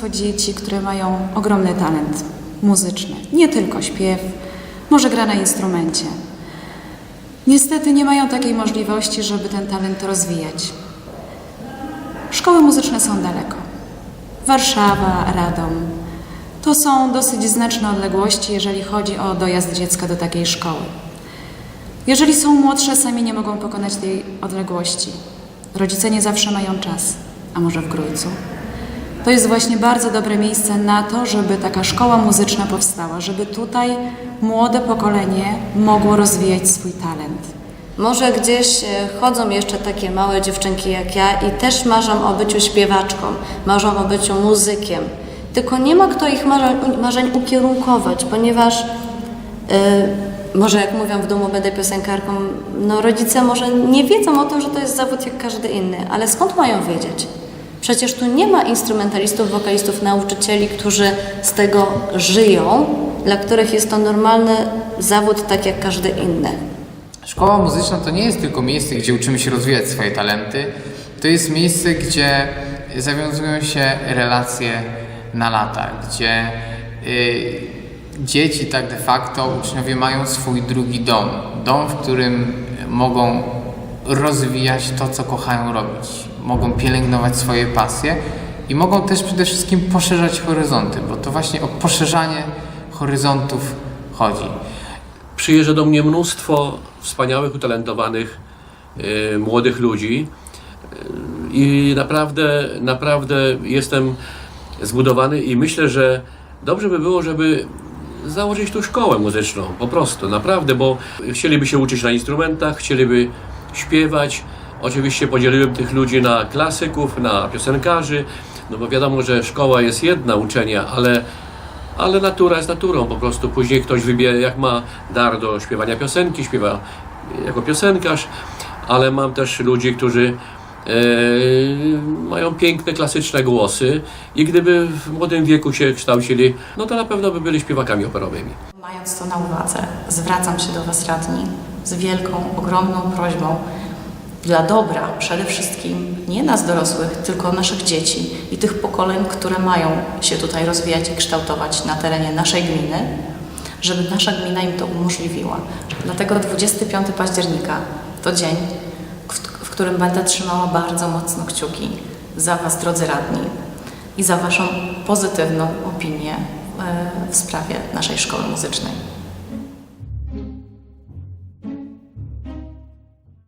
mnóstwo dzieci, które mają ogromny talent muzyczny. Nie tylko śpiew, może gra na instrumencie. Niestety nie mają takiej możliwości, żeby ten talent rozwijać. Szkoły muzyczne są daleko. Warszawa, Radom. To są dosyć znaczne odległości, jeżeli chodzi o dojazd dziecka do takiej szkoły. Jeżeli są młodsze, sami nie mogą pokonać tej odległości. Rodzice nie zawsze mają czas, a może w Grójcu. To jest właśnie bardzo dobre miejsce na to, żeby taka szkoła muzyczna powstała, żeby tutaj młode pokolenie mogło rozwijać swój talent. Może gdzieś e, chodzą jeszcze takie małe dziewczynki jak ja i też marzą o byciu śpiewaczką, marzą o byciu muzykiem. Tylko nie ma kto ich marzeń, marzeń ukierunkować, ponieważ e, może jak mówią w domu będę piosenkarką, no rodzice może nie wiedzą o tym, że to jest zawód jak każdy inny, ale skąd mają wiedzieć? Przecież tu nie ma instrumentalistów, wokalistów, nauczycieli, którzy z tego żyją, dla których jest to normalny zawód tak jak każdy inny. Szkoła muzyczna to nie jest tylko miejsce, gdzie uczymy się rozwijać swoje talenty. To jest miejsce, gdzie zawiązują się relacje na lata, gdzie y, dzieci tak de facto, uczniowie mają swój drugi dom. Dom, w którym mogą rozwijać to, co kochają robić. Mogą pielęgnować swoje pasje i mogą też przede wszystkim poszerzać horyzonty, bo to właśnie o poszerzanie horyzontów chodzi. Przyjeżdża do mnie mnóstwo wspaniałych, utalentowanych e, młodych ludzi e, i naprawdę, naprawdę jestem zbudowany i myślę, że dobrze by było, żeby założyć tu szkołę muzyczną, po prostu, naprawdę, bo chcieliby się uczyć na instrumentach, chcieliby śpiewać. Oczywiście podzieliłem tych ludzi na klasyków, na piosenkarzy, no bo wiadomo, że szkoła jest jedna uczenia, ale ale natura jest naturą, po prostu później ktoś wybierze, jak ma dar do śpiewania piosenki, śpiewa jako piosenkarz, ale mam też ludzi, którzy e, mają piękne, klasyczne głosy i gdyby w młodym wieku się kształcili, no to na pewno by byli śpiewakami operowymi. Mając to na uwadze, zwracam się do Was radni z wielką, ogromną prośbą dla dobra przede wszystkim nie nas dorosłych, tylko naszych dzieci i tych pokoleń, które mają się tutaj rozwijać i kształtować na terenie naszej gminy, żeby nasza gmina im to umożliwiła. Dlatego 25 października to dzień, w, którym będę trzymała bardzo mocno kciuki za Was, drodzy radni, i za Waszą pozytywną opinię e, w sprawie naszej szkoły muzycznej.